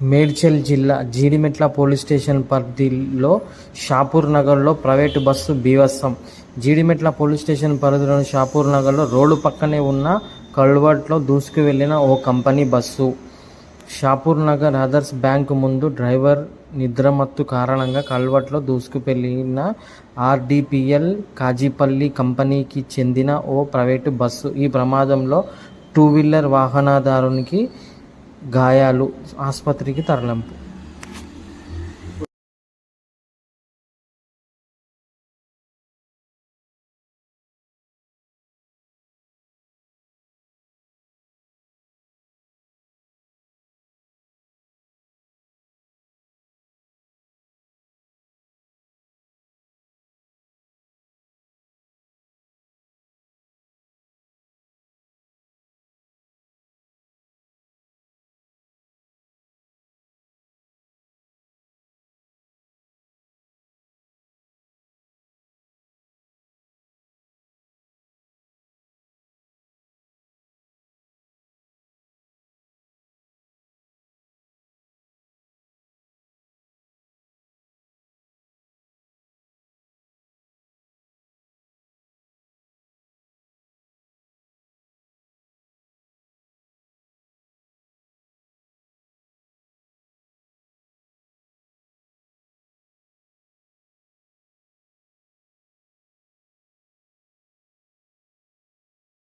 మేడ్చల్ జిల్లా Jeedimetla police station పరిధిలో షాపూర్ నగర్లో ప్రైవేటు బస్సు బీవత్సం జీడిమెట్ల పోలీస్ స్టేషన్ పరిధిలోని షాపూర్ నగర్లో రోడ్డు పక్కనే ఉన్న కల్వర్ట్లో దూసుకు వెళ్ళిన ఓ కంపెనీ బస్సు. షాపూర్ నగర్ అదర్స్ బ్యాంక్ ముందు డ్రైవర్ నిద్రమత్తు కారణంగా కల్వర్ట్లో దూసుకుపెళ్ళిన ఆర్డీపీఎల్ కాజీపల్లి కంపెనీకి చెందిన ఓ ప్రైవేటు బస్సు. ఈ ప్రమాదంలో టూ వీలర్ వాహనదారునికి గాయాలు ఆసుపత్రికి తరలింపు.